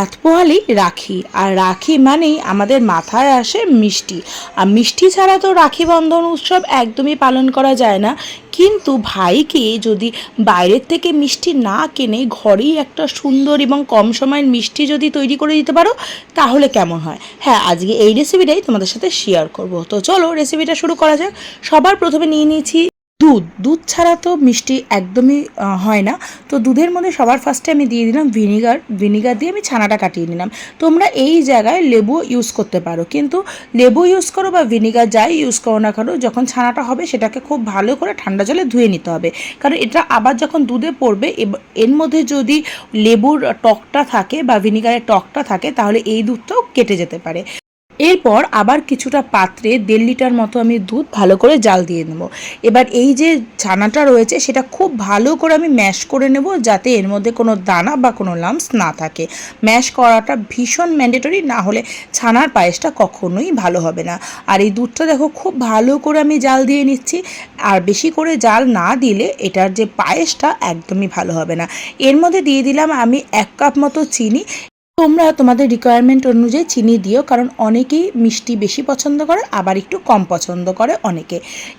রাত পোহালি রাখি, আর রাখি মানেই আমাদের মাথায় আসে মিষ্টি। আর মিষ্টি ছাড়া তো রাখি বন্ধন উৎসব একদমই পালন করা যায় না। কিন্তু ভাইকে যদি বাইরের থেকে মিষ্টি না কিনে ঘরেই একটা সুন্দর এবং কম সময়ের মিষ্টি যদি তৈরি করে দিতে পারো, তাহলে কেমন হয়? হ্যাঁ আজকে এই রেসিপিটাই তোমাদের সাথে শেয়ার করব। তো চলো রেসিপিটা শুরু করা যাক। সবার প্রথমে নিয়ে নিয়েছি দুধ দুধ ছাড়া তো মিষ্টি একদমই হয় না। তো দুধের মধ্যে সবার ফার্স্টে আমি দিয়ে দিলাম ভিনিগার ভিনিগার দিয়ে আমি ছানাটা কাটিয়ে নিলাম। তোমরা এই জায়গায় লেবু ইউজ করতে পারো, কিন্তু লেবু ইউজ করো বা ভিনিগার যাই ইউজ করো না কেন, যখন ছানাটা হবে সেটাকে খুব ভালো করে ঠান্ডা জলে ধুয়ে নিতে হবে। কারণ এটা আবার যখন দুধে পড়বে এর মধ্যে যদি লেবুর টকটা থাকে বা ভিনিগারের টকটা থাকে, তাহলে এই দুধটাও কেটে যেতে পারে। এরপর আবার কিছুটা পাত্রে দেড় লিটার মতো আমি দুধ ভালো করে জাল দিয়ে নেব। এবার এই যে ছানাটা রয়েছে, সেটা খুব ভালো করে আমি ম্যাশ করে নেব যাতে এর মধ্যে কোনো দানা বা কোনো লামস না থাকে। ম্যাশ করাটা ভীষণ ম্যান্ডেটরি, না হলে ছানার পায়েসটা কখনোই ভালো হবে না। আর এই দুধটা দেখো, খুব ভালো করে আমি জাল দিয়ে নিচ্ছি। আর বেশি করে জাল না দিলে এটার যে পায়েসটা একদমই ভালো হবে না। এর মধ্যে দিয়ে দিলাম আমি এক কাপ মতো চিনি। তোমরা তোমাদের রিকোয়ারমেন্ট অনুযায়ী চিনি দিও, কারণ অনেকেই মিষ্টি বেশি পছন্দ করে, আবার একটু কম পছন্দ করে অনেকে।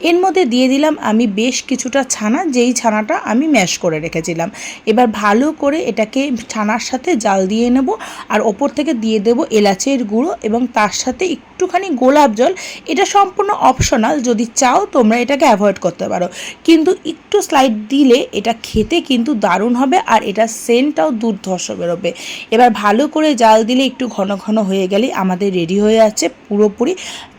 এর মধ্যে দিয়ে দিলাম আমি বেশ কিছুটা ছানা, যেই ছানাটা আমি ম্যাশ করে রেখেছিলাম। এবার ভালো করে এটাকে ছানার সাথে জাল দিয়ে নেব, আর ওপর থেকে দিয়ে দেব এলাচের গুঁড়ো এবং তার সাথে একটুখানি গোলাপ জল। এটা সম্পূর্ণ অপশনাল যদি চাও তোমরা এটাকে অ্যাভয়েড করতে পারো। কিন্তু একটু স্লাইড দিলে এটা খেতে কিন্তু দারুণ হবে, আর এটা সেন্টটাও দুর্ধর্ষ বেরোবে। এবার ভালো করে জাল দিলে একটু ঘন ঘন হয়ে গেলে আমাদের রেডি হয়ে আছে পুরোপুরি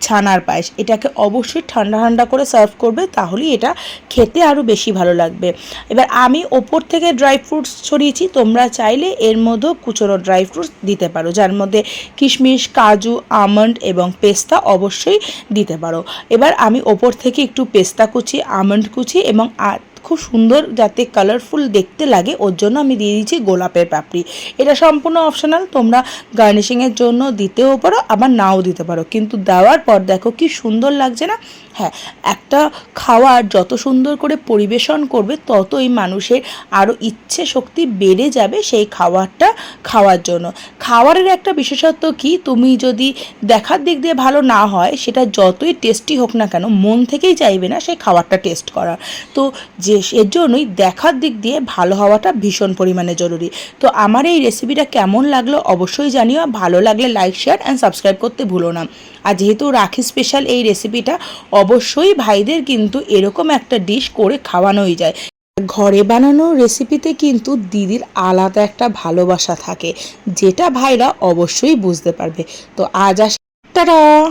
ছানার পায়েস। এটাকে অবশ্যই ঠান্ডা ঠান্ডা করে সার্ভ করবে, তাহলেই এটা খেতে আরও বেশি ভালো লাগবে। এবার আমি ওপর থেকে ড্রাই ফ্রুটস ছড়িয়েছি, তোমরা চাইলে এর মধ্যেও কুচোনো ড্রাই ফ্রুটস দিতে পারো, যার মধ্যে কিশমিশ, কাজু আমন্ড এবং পেস্তা অবশ্যই দিতে পারো। এবার আমি ওপর থেকে একটু পেস্তা কুচি আমন্ড কুচি এবং খুব সুন্দর যাতে কালারফুল দেখতে লাগে, ওর জন্য আমি দিয়ে দিয়েছি গোলাপের পাপড়ি। এটা সম্পূর্ণ অপশনাল তোমরা গার্নিশিংয়ের জন্য দিতেও পারো, আবার নাও দিতে পারো। কিন্তু দেওয়ার পর দেখো কি সুন্দর লাগছে না? হ্যাঁ একটা খাওয়ার যত সুন্দর করে পরিবেশন করবে, ততই মানুষের আরও ইচ্ছে শক্তি বেড়ে যাবে সেই খাবারটা খাওয়ার জন্য। খাবারের একটা বিশেষত্ব কি? তুমি যদি দেখার দিক দিয়ে ভালো না হয়, সেটা যতই টেস্টি হোক না কেন, মন থেকেই চাইবে না সেই খাবারটা টেস্ট করার। তো যে এর জন্যই দেখার দিক দিয়ে ভালো হওয়াটা ভীষণ পরিমাণে জরুরি। তো আমার এই রেসিপিটা কেমন লাগল অবশ্যই জানিও। ভালো লাগলে লাইক শেয়ার অ্যান্ড সাবস্ক্রাইব করতে ভুলো না। আর যেহেতু রাখি স্পেশাল এই রেসিপিটা অবশ্যই ভাইদের কিন্তু এরকম একটা ডিশ করে খাওয়ানোই যায়। ঘরে বানানো রেসিপিতে কিন্তু দিদির আলাদা একটা ভালোবাসা থাকে, যেটা ভাইরা অবশ্যই বুঝতে পারবে। তো আজ আস